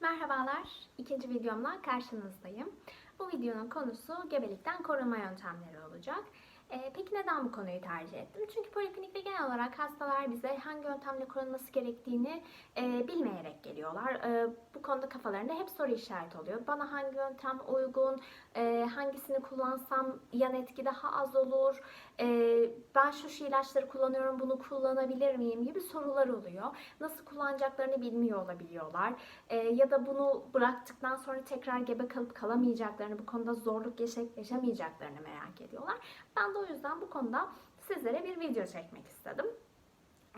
Merhabalar, ikinci videomla karşınızdayım. Bu videonun konusu gebelikten korunma yöntemleri olacak. Ee, peki neden bu konuyu tercih ettim? Çünkü poliklinikte genel olarak hastalar bize hangi yöntemle korunması gerektiğini e, bilmeyerek geliyorlar. E, bu konuda kafalarında hep soru işareti oluyor. Bana hangi yöntem uygun, e, hangisini kullansam yan etki daha az olur, e, ben şu şu ilaçları kullanıyorum bunu kullanabilir miyim gibi sorular oluyor. Nasıl kullanacaklarını bilmiyor olabiliyorlar. E, ya da bunu bıraktıktan sonra tekrar gebe kalıp kalamayacaklarını, bu konuda zorluk yaşamayacaklarını merak ediyorlar. Ben de o yüzden bu konuda sizlere bir video çekmek istedim.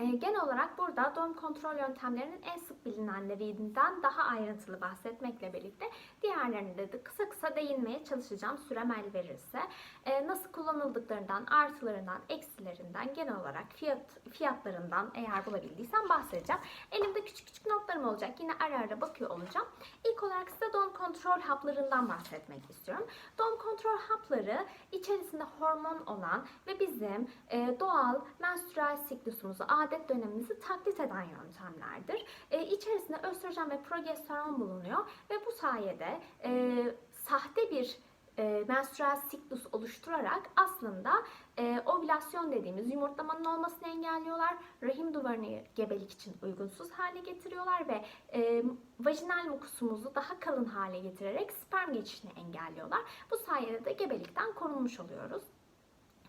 Ee, Genel olarak burada doğum kontrol yöntemlerinin en sık bilinenlerinden daha ayrıntılı bahsetmekle birlikte diğerlerine de kısa kısa değinmeye çalışacağım sürem el verirse. Ee, Nasıl kullanıldıklarından, artılarından, eksilerinden, genel olarak fiyat fiyatlarından eğer bulabildiysem bahsedeceğim. Elimde küçük küçük notlarım olacak. Yine ara ara bakıyor olacağım. İlk olarak size doğum kontrol haplarından bahsetmek istiyorum. Doğum kontrol hapları içerisinde hormon olan ve bizim e, doğal menstrual siklusumuzu, adet dönemimizi taklit eden yöntemlerdir. E, içerisinde östrojen ve progesteron bulunuyor ve bu sayede e, sahte bir e, menstrual siklus oluşturarak aslında e, ovülasyon dediğimiz yumurtlamanın olmasını engelliyorlar. Rahim duvarını gebelik için uygunsuz hale getiriyorlar ve e, vajinal mukusumuzu daha kalın hale getirerek sperm geçişini engelliyorlar. Bu sayede de gebelikten korunmuş oluyoruz.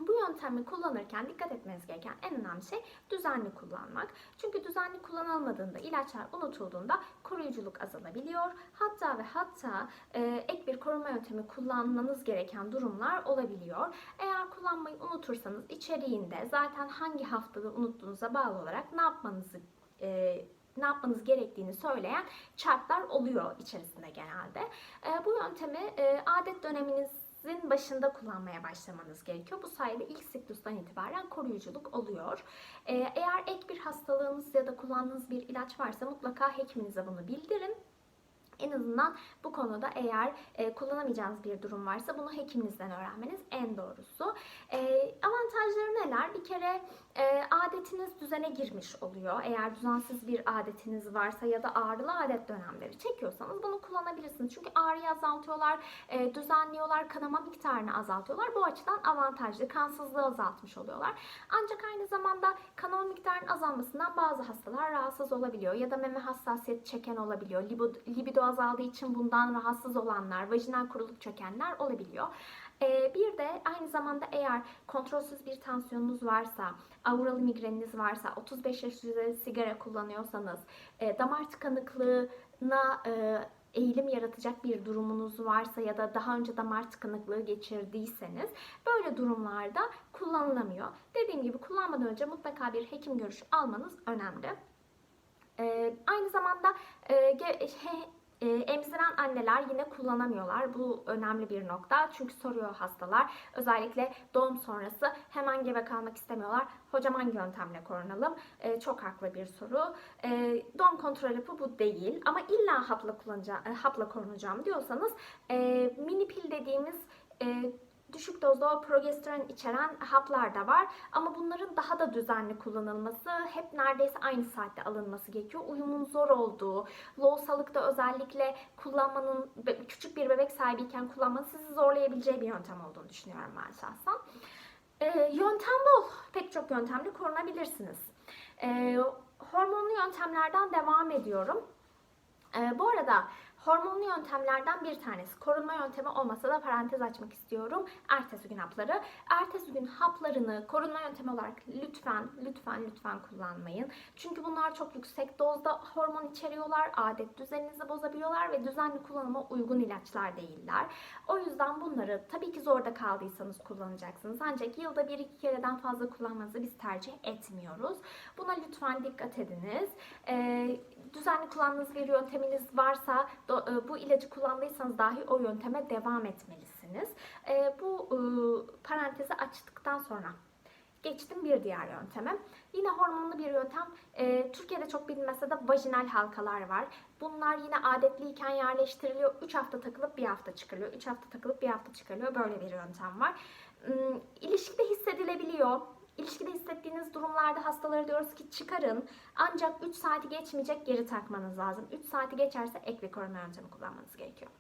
Bu yöntemi kullanırken dikkat etmeniz gereken en önemli şey düzenli kullanmak. Çünkü düzenli kullanılmadığında, ilaçlar unutulduğunda koruyuculuk azalabiliyor. Hatta ve hatta e, ek bir koruma yöntemi kullanmanız gereken durumlar olabiliyor. Eğer kullanmayı unutursanız içeriğinde zaten hangi haftada unuttuğunuza bağlı olarak ne yapmanızı e, ne yapmanız gerektiğini söyleyen chartlar oluyor içerisinde genelde. E, bu yöntemi e, adet döneminiz sizin başında kullanmaya başlamanız gerekiyor. Bu sayede ilk siklustan itibaren koruyuculuk oluyor. Ee, eğer ek bir hastalığınız ya da kullandığınız bir ilaç varsa mutlaka hekiminize bunu bildirin. En azından bu konuda eğer e, kullanamayacağınız bir durum varsa bunu hekiminizden öğrenmeniz en doğrusu. E, avantajları neler? Bir kere e, adetiniz düzene girmiş oluyor. Eğer düzensiz bir adetiniz varsa ya da ağrılı adet dönemleri çekiyorsanız bunu kullanabilirsiniz. Çünkü ağrıyı azaltıyorlar, e, düzenliyorlar, kanama miktarını azaltıyorlar. Bu açıdan avantajlı. Kansızlığı azaltmış oluyorlar. Ancak aynı zamanda kanama miktarının azalmasından bazı hastalar rahatsız olabiliyor. Ya da meme hassasiyeti çeken olabiliyor. Libido, libido azaldığı için bundan rahatsız olanlar, vajinal kuruluk çökenler olabiliyor. Ee, bir de aynı zamanda eğer kontrolsüz bir tansiyonunuz varsa, auralı migreniniz varsa, 35 yaş üzeri sigara kullanıyorsanız, e, damar tıkanıklığına e, eğilim yaratacak bir durumunuz varsa ya da daha önce damar tıkanıklığı geçirdiyseniz böyle durumlarda kullanılamıyor. Dediğim gibi kullanmadan önce mutlaka bir hekim görüşü almanız önemli. Ee, aynı zamanda e, e, emziren anneler yine kullanamıyorlar. Bu önemli bir nokta. Çünkü soruyor hastalar. Özellikle doğum sonrası hemen gebe kalmak istemiyorlar. Hocam hangi yöntemle korunalım? E, çok haklı bir soru. E, doğum kontrol hapı bu değil. Ama illa hapla, kullanacağım, e, hapla korunacağım diyorsanız e, mini pil dediğimiz e, düşük dozda o progesteron içeren haplar da var. Ama bunların daha da düzenli kullanılması, hep neredeyse aynı saatte alınması gerekiyor. Uyumun zor olduğu, loğusalıkta özellikle kullanmanın, küçük bir bebek sahibiyken kullanmanın sizi zorlayabileceği bir yöntem olduğunu düşünüyorum ben şahsen. Ee, yöntem bol. Pek çok yöntemle korunabilirsiniz. Ee, hormonlu yöntemlerden devam ediyorum. Ee, bu arada hormonlu yöntemlerden bir tanesi korunma yöntemi olmasa da parantez açmak istiyorum. Ertesi gün hapları. Ertesi gün haplarını korunma yöntemi olarak lütfen lütfen lütfen kullanmayın. Çünkü bunlar çok yüksek dozda hormon içeriyorlar. Adet düzeninizi bozabiliyorlar ve düzenli kullanıma uygun ilaçlar değiller. O yüzden bunları tabii ki zorda kaldıysanız kullanacaksınız. Ancak yılda bir iki kereden fazla kullanmanızı biz tercih etmiyoruz. Buna lütfen dikkat ediniz. Ee, düzenli kullandığınız bir yönteminiz varsa e, bu ilacı kullandıysanız dahi o yönteme devam etmelisiniz. E, bu e, parantezi açtıktan sonra geçtim bir diğer yönteme. Yine hormonlu bir yöntem. E, Türkiye'de çok bilinmese de vajinal halkalar var. Bunlar yine adetliyken yerleştiriliyor. 3 hafta takılıp bir hafta çıkarılıyor. 3 hafta takılıp bir hafta çıkarılıyor. Böyle bir yöntem var. Hmm, İlişkide hissedilebiliyor. İlişkide hissettiğiniz durumlarda hastalara diyoruz ki çıkarın. Ancak 3 saati geçmeyecek geri takmanız lazım. 3 saati geçerse ek bir koruma yöntemi kullanmanız gerekiyor.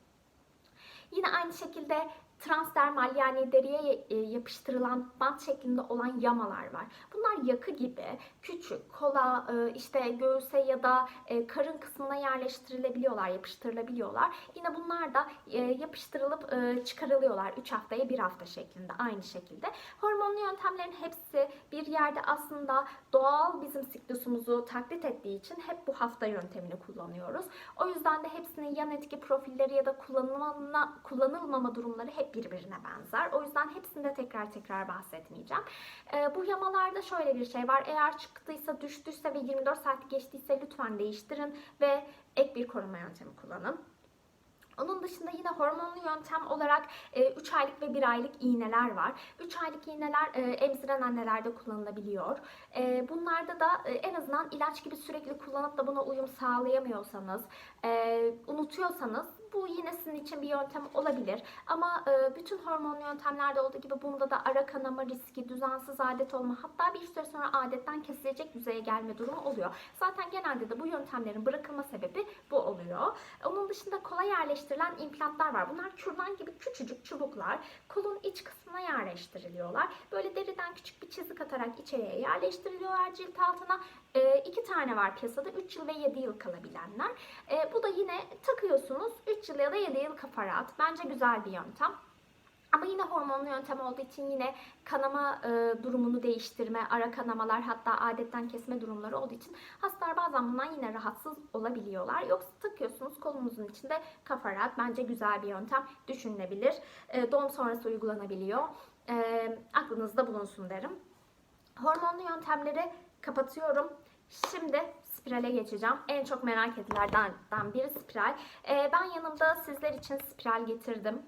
Yine aynı şekilde transdermal yani deriye e, yapıştırılan bant şeklinde olan yamalar var. Bunlar yakı gibi küçük, kola, e, işte göğüse ya da e, karın kısmına yerleştirilebiliyorlar, yapıştırılabiliyorlar. Yine bunlar da yapıştırılıp çıkarılıyorlar 3 haftaya 1 hafta şeklinde aynı şekilde. Hormonlu yöntemlerin hepsi bir yerde aslında doğal bizim siklusumuzu taklit ettiği için hep bu hafta yöntemini kullanıyoruz. O yüzden de hepsinin yan etki profilleri ya da kullanılma, kullanılmama durumları hep birbirine benzer. O yüzden hepsinde tekrar tekrar bahsetmeyeceğim. Ee, bu yamalarda şöyle bir şey var. Eğer çıktıysa, düştüyse ve 24 saat geçtiyse lütfen değiştirin ve ek bir koruma yöntemi kullanın. Onun dışında yine hormonlu yöntem olarak 3 aylık ve 1 aylık iğneler var. 3 aylık iğneler e, emziren annelerde kullanılabiliyor. E, bunlarda da e, en azından ilaç gibi sürekli kullanıp da buna uyum sağlayamıyorsanız, e, unutuyorsanız bu yine sizin için bir yöntem olabilir. Ama e, bütün hormonlu yöntemlerde olduğu gibi bunda da ara kanama riski, düzensiz adet olma hatta bir süre sonra adetten kesilecek düzeye gelme durumu oluyor. Zaten genelde de bu yöntemlerin bırakılma sebebi bu oluyor. Onun dışında kolay yerleştirilen implantlar var. Bunlar kürdan gibi küçücük çubuklar. Kolun iç kısmına yerleştiriliyorlar. Böyle deriden küçük bir çizik atarak içeriye yerleştiriliyorlar cilt altına. E, iki tane var piyasada. 3 yıl ve 7 yıl kalabilenler. E, bu da yine takıyorsunuz. 3 yıl ya da 7 yıl kafa rahat. Bence güzel bir yöntem. Ama yine hormonlu yöntem olduğu için yine kanama e, durumunu değiştirme, ara kanamalar hatta adetten kesme durumları olduğu için hastalar bazen bundan yine rahatsız olabiliyorlar. Yoksa takıyorsunuz kolunuzun içinde kafa rahat. Bence güzel bir yöntem düşünülebilir. E, doğum sonrası uygulanabiliyor. E, aklınızda bulunsun derim. Hormonlu yöntemleri kapatıyorum. Şimdi spirale geçeceğim. En çok merak edilenlerden biri spiral. Ee, ben yanımda sizler için spiral getirdim.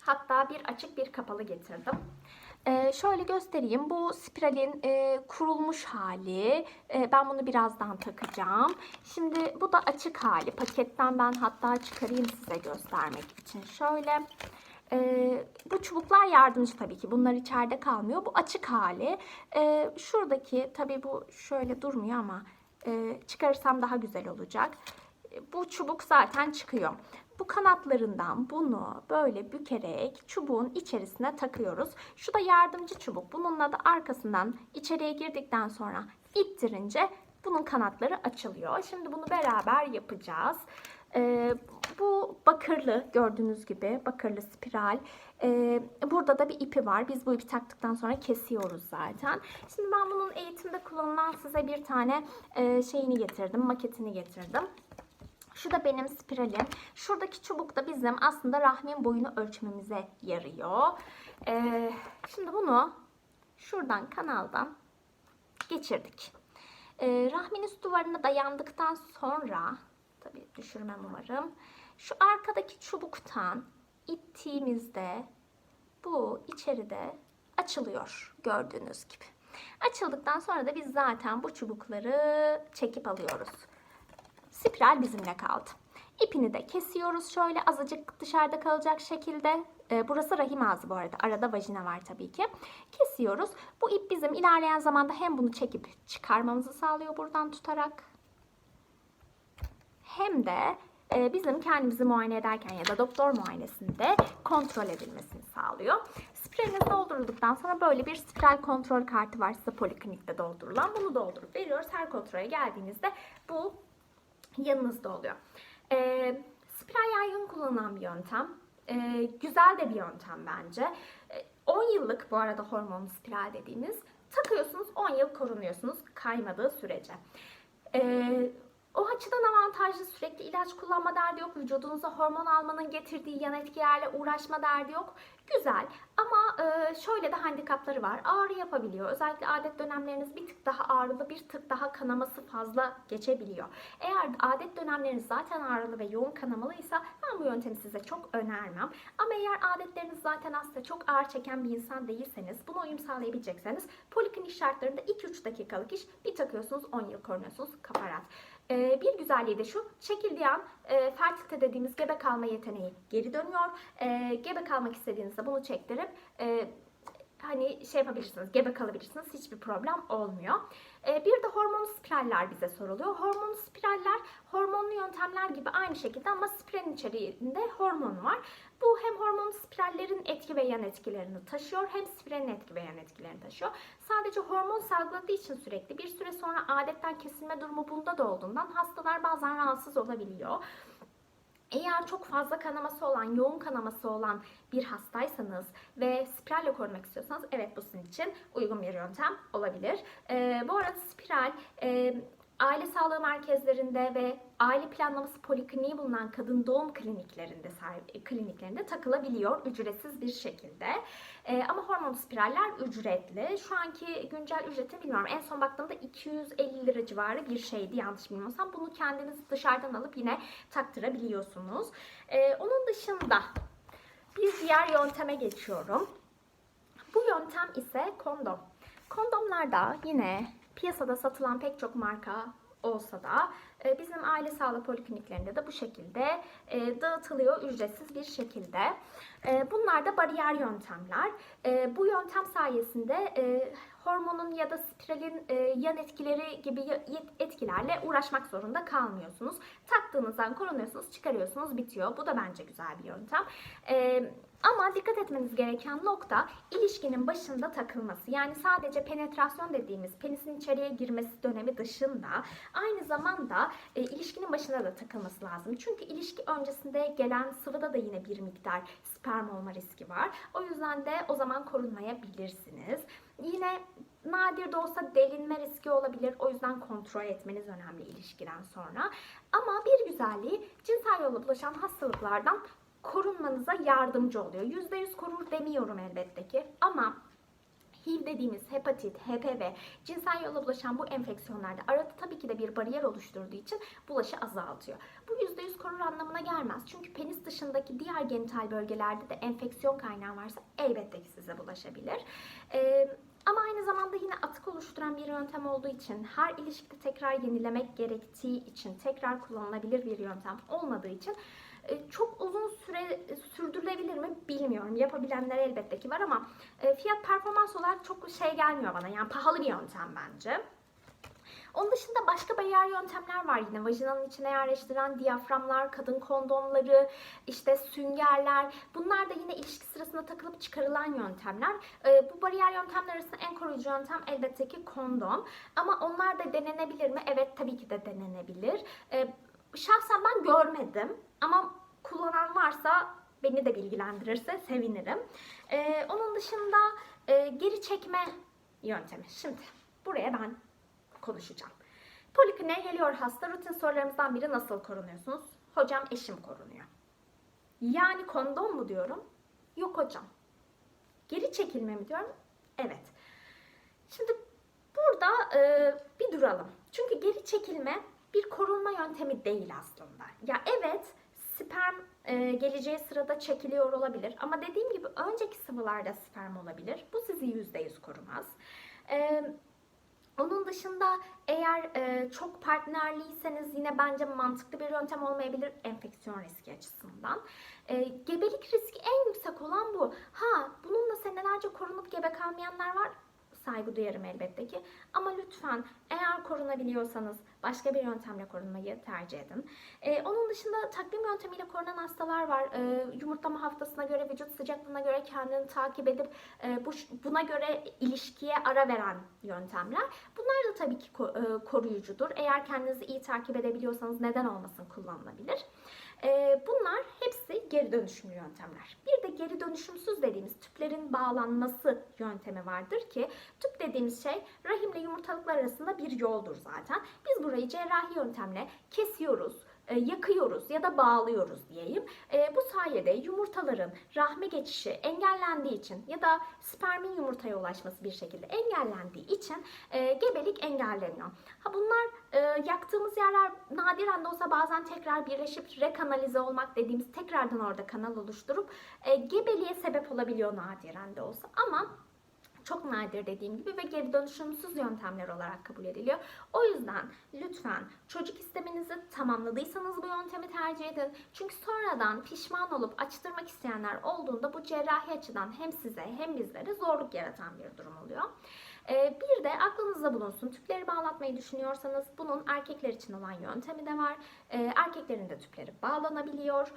Hatta bir açık bir kapalı getirdim. Ee, şöyle göstereyim. Bu spiralin e, kurulmuş hali. E, ben bunu birazdan takacağım. Şimdi bu da açık hali. Paketten ben hatta çıkarayım size göstermek için. Şöyle. Ee, bu çubuklar yardımcı tabii ki. Bunlar içeride kalmıyor. Bu açık hali. Ee, şuradaki tabii bu şöyle durmuyor ama e, çıkarırsam daha güzel olacak. Bu çubuk zaten çıkıyor. Bu kanatlarından bunu böyle bükerek çubuğun içerisine takıyoruz. Şu da yardımcı çubuk. Bununla da arkasından içeriye girdikten sonra ittirince bunun kanatları açılıyor. Şimdi bunu beraber yapacağız. Ee, bu bakırlı gördüğünüz gibi bakırlı spiral. Ee, burada da bir ipi var. Biz bu ipi taktıktan sonra kesiyoruz zaten. Şimdi ben bunun eğitimde kullanılan size bir tane e, şeyini getirdim, maketini getirdim. Şu da benim spiralim. Şuradaki çubuk da bizim aslında rahmin boyunu ölçmemize yarıyor. Ee, şimdi bunu şuradan kanaldan geçirdik. Ee, rahmin üst duvarına dayandıktan sonra tabii düşürmem umarım. Şu arkadaki çubuktan ittiğimizde bu içeride açılıyor gördüğünüz gibi. Açıldıktan sonra da biz zaten bu çubukları çekip alıyoruz. Spiral bizimle kaldı. İpini de kesiyoruz şöyle azıcık dışarıda kalacak şekilde. Ee, burası rahim ağzı bu arada. Arada vajina var tabii ki. Kesiyoruz. Bu ip bizim ilerleyen zamanda hem bunu çekip çıkarmamızı sağlıyor buradan tutarak. Hem de e, bizim kendimizi muayene ederken ya da doktor muayenesinde kontrol edilmesini sağlıyor. Spiraliniz doldurulduktan sonra böyle bir spiral kontrol kartı var size poliklinikte doldurulan. Bunu doldurup veriyoruz. Her kontrole geldiğinizde bu yanınızda oluyor. E, spiral yaygın kullanılan bir yöntem. E, güzel de bir yöntem bence. E, 10 yıllık bu arada hormonlu spiral dediğimiz takıyorsunuz 10 yıl korunuyorsunuz kaymadığı sürece. E, o açıdan avantajlı sürekli ilaç kullanma derdi yok. Vücudunuza hormon almanın getirdiği yan etkilerle uğraşma derdi yok. Güzel ama e, şöyle de handikapları var. Ağrı yapabiliyor. Özellikle adet dönemleriniz bir tık daha ağrılı, bir tık daha kanaması fazla geçebiliyor. Eğer adet dönemleriniz zaten ağrılı ve yoğun kanamalıysa ben bu yöntemi size çok önermem. Ama eğer adetleriniz zaten aslında çok ağır çeken bir insan değilseniz, buna uyum sağlayabilecekseniz poliklinik şartlarında 2-3 dakikalık iş bir takıyorsunuz 10 yıl korunuyorsunuz kafa rahat. Ee, bir güzelliği de şu, çekildiği an e, fertilite dediğimiz gebe kalma yeteneği geri dönüyor. E, gebe kalmak istediğinizde bunu çektirip e, hani şey yapabilirsiniz, gebe kalabilirsiniz. Hiçbir problem olmuyor. Ee, bir de hormon spiraller bize soruluyor. Hormon spiraller hormonlu yöntemler gibi aynı şekilde ama spiralin içeriğinde hormon var. Bu hem hormon spirallerin etki ve yan etkilerini taşıyor hem spiralin etki ve yan etkilerini taşıyor. Sadece hormon salgıladığı için sürekli bir süre sonra adetten kesilme durumu bunda da olduğundan hastalar bazen rahatsız olabiliyor. Eğer çok fazla kanaması olan, yoğun kanaması olan bir hastaysanız ve spiralle korumak istiyorsanız evet bu sizin için uygun bir yöntem olabilir. Ee, bu arada spiral e, aile sağlığı merkezlerinde ve aile planlaması polikliniği bulunan kadın doğum kliniklerinde kliniklerinde takılabiliyor ücretsiz bir şekilde. Ee, ama hormon spiraller ücretli. Şu anki güncel ücreti bilmiyorum. En son baktığımda 250 lira civarı bir şeydi yanlış bilmiyorsam. Bunu kendiniz dışarıdan alıp yine taktırabiliyorsunuz. Ee, onun dışında bir diğer yönteme geçiyorum. Bu yöntem ise kondom. Kondomlarda yine piyasada satılan pek çok marka olsa da e, bizim aile sağlık polikliniklerinde de bu şekilde e, dağıtılıyor ücretsiz bir şekilde. E, bunlar da bariyer yöntemler. Bu yöntem sayesinde hormonun ya da spiralin yan etkileri gibi etkilerle uğraşmak zorunda kalmıyorsunuz. Taktığınızdan korunuyorsunuz, çıkarıyorsunuz, bitiyor. Bu da bence güzel bir yöntem. Ama dikkat etmeniz gereken nokta ilişkinin başında takılması. Yani sadece penetrasyon dediğimiz penisin içeriye girmesi dönemi dışında aynı zamanda e, ilişkinin başında da takılması lazım. Çünkü ilişki öncesinde gelen sıvıda da yine bir miktar sperm olma riski var. O yüzden de o zaman korunmayabilirsiniz. Yine nadir de olsa delinme riski olabilir. O yüzden kontrol etmeniz önemli ilişkiden sonra. Ama bir güzelliği cinsel yolla bulaşan hastalıklardan korunmanıza yardımcı oluyor. %100 korur demiyorum elbette ki ama HIV dediğimiz hepatit, HPV, cinsel yolla bulaşan bu enfeksiyonlarda arada tabii ki de bir bariyer oluşturduğu için bulaşı azaltıyor. Bu %100 korur anlamına gelmez. Çünkü penis dışındaki diğer genital bölgelerde de enfeksiyon kaynağı varsa elbette ki size bulaşabilir. Ee, ama aynı zamanda yine atık oluşturan bir yöntem olduğu için, her ilişkide tekrar yenilemek gerektiği için, tekrar kullanılabilir bir yöntem olmadığı için e, çok uzun süre sürdürülebilir mi bilmiyorum. Yapabilenler elbette ki var ama e, fiyat performans olarak çok şey gelmiyor bana. Yani pahalı bir yöntem bence. Onun dışında başka bariyer yöntemler var yine. Vajinanın içine yerleştirilen diyaframlar, kadın kondomları, işte süngerler. Bunlar da yine ilişki sırasında takılıp çıkarılan yöntemler. Ee, bu bariyer yöntemler arasında en koruyucu yöntem elbette ki kondom. Ama onlar da denenebilir mi? Evet tabii ki de denenebilir. Ee, şahsen ben görmedim. Ama kullanan varsa beni de bilgilendirirse sevinirim. Ee, onun dışında e, geri çekme yöntemi. Şimdi buraya ben konuşacağım. Polikliniğe geliyor hasta. Rutin sorularımızdan biri nasıl korunuyorsunuz? Hocam eşim korunuyor. Yani kondom mu diyorum? Yok hocam. Geri çekilme mi diyorum? Evet. Şimdi burada e, bir duralım. Çünkü geri çekilme bir korunma yöntemi değil aslında. Ya evet sperm e, geleceği sırada çekiliyor olabilir ama dediğim gibi önceki sıvılarda sperm olabilir. Bu sizi %100 korumaz. E, onun dışında eğer e, çok partnerliyseniz yine bence mantıklı bir yöntem olmayabilir enfeksiyon riski açısından. E, gebelik riski en yüksek olan bu. Ha bununla senelerce korunup gebe kalmayanlar var saygı duyarım elbette ki. Ama lütfen eğer korunabiliyorsanız başka bir yöntemle korunmayı tercih edin. Ee, onun dışında takvim yöntemiyle korunan hastalar var. Ee, yumurtlama haftasına göre, vücut sıcaklığına göre kendini takip edip e, bu, buna göre ilişkiye ara veren yöntemler. Bunlar da tabii ki e, koruyucudur. Eğer kendinizi iyi takip edebiliyorsanız neden olmasın kullanılabilir. Ee, bunlar hepsi geri dönüşümlü yöntemler. Bir de geri dönüşümsüz dediğimiz tüplerin bağlanması yöntemi vardır ki tüp dediğimiz şey rahimle yumurtalıklar arasında bir yoldur zaten. Biz burayı cerrahi yöntemle kesiyoruz e, yakıyoruz ya da bağlıyoruz diyeyim. E, bu sayede yumurtaların rahme geçişi engellendiği için ya da spermin yumurtaya ulaşması bir şekilde engellendiği için e, gebelik engelleniyor. Ha bunlar yaktığımız yerler nadiren de olsa bazen tekrar birleşip rekanalize olmak dediğimiz tekrardan orada kanal oluşturup gebeliğe sebep olabiliyor nadiren de olsa ama çok nadir dediğim gibi ve geri dönüşümsüz yöntemler olarak kabul ediliyor. O yüzden lütfen çocuk isteminizi tamamladıysanız bu yöntemi tercih edin. Çünkü sonradan pişman olup açtırmak isteyenler olduğunda bu cerrahi açıdan hem size hem bizlere zorluk yaratan bir durum oluyor. Ee, bir de aklınızda bulunsun. Tüpleri bağlatmayı düşünüyorsanız bunun erkekler için olan yöntemi de var. Ee, erkeklerin de tüpleri bağlanabiliyor.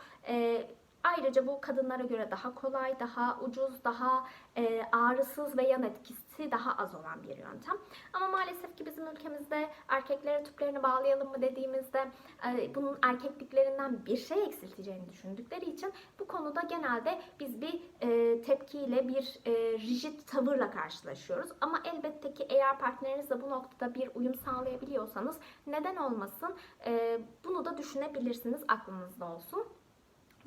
Ayrıca bu kadınlara göre daha kolay, daha ucuz, daha e, ağrısız ve yan etkisi daha az olan bir yöntem. Ama maalesef ki bizim ülkemizde erkeklere tüplerini bağlayalım mı dediğimizde e, bunun erkekliklerinden bir şey eksilteceğini düşündükleri için bu konuda genelde biz bir e, tepkiyle, bir e, rigid tavırla karşılaşıyoruz. Ama elbette ki eğer partnerinizle bu noktada bir uyum sağlayabiliyorsanız neden olmasın e, bunu da düşünebilirsiniz aklınızda olsun.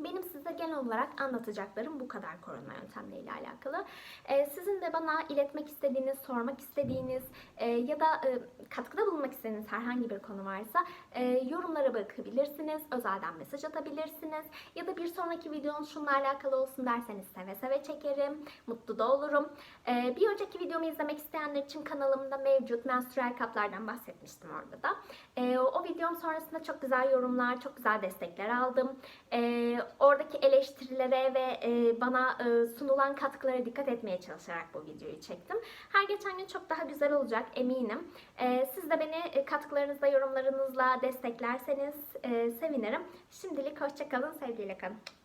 Benim size genel olarak anlatacaklarım bu kadar korunma yöntemleriyle alakalı. Ee, sizin de bana iletmek istediğiniz, sormak istediğiniz e, ya da e, katkıda bulunmak istediğiniz herhangi bir konu varsa e, yorumlara bakabilirsiniz, özelden mesaj atabilirsiniz ya da bir sonraki videonun şununla alakalı olsun derseniz seve seve çekerim, mutlu da olurum. E, bir önceki videomu izlemek isteyenler için kanalımda mevcut menstrual kaplardan bahsetmiştim orada da. E, o videom sonrasında çok güzel yorumlar, çok güzel destekler aldım. E, oradaki eleştirilere ve e, bana e, sunulan katkılara dikkat etmeye çalışarak bu videoyu çektim. Her geçen gün çok daha güzel olacak eminim. E, siz de beni e, katkılarınızla, yorumlarınızla desteklerseniz sevinirim. Şimdilik hoşçakalın, sevgiyle kalın.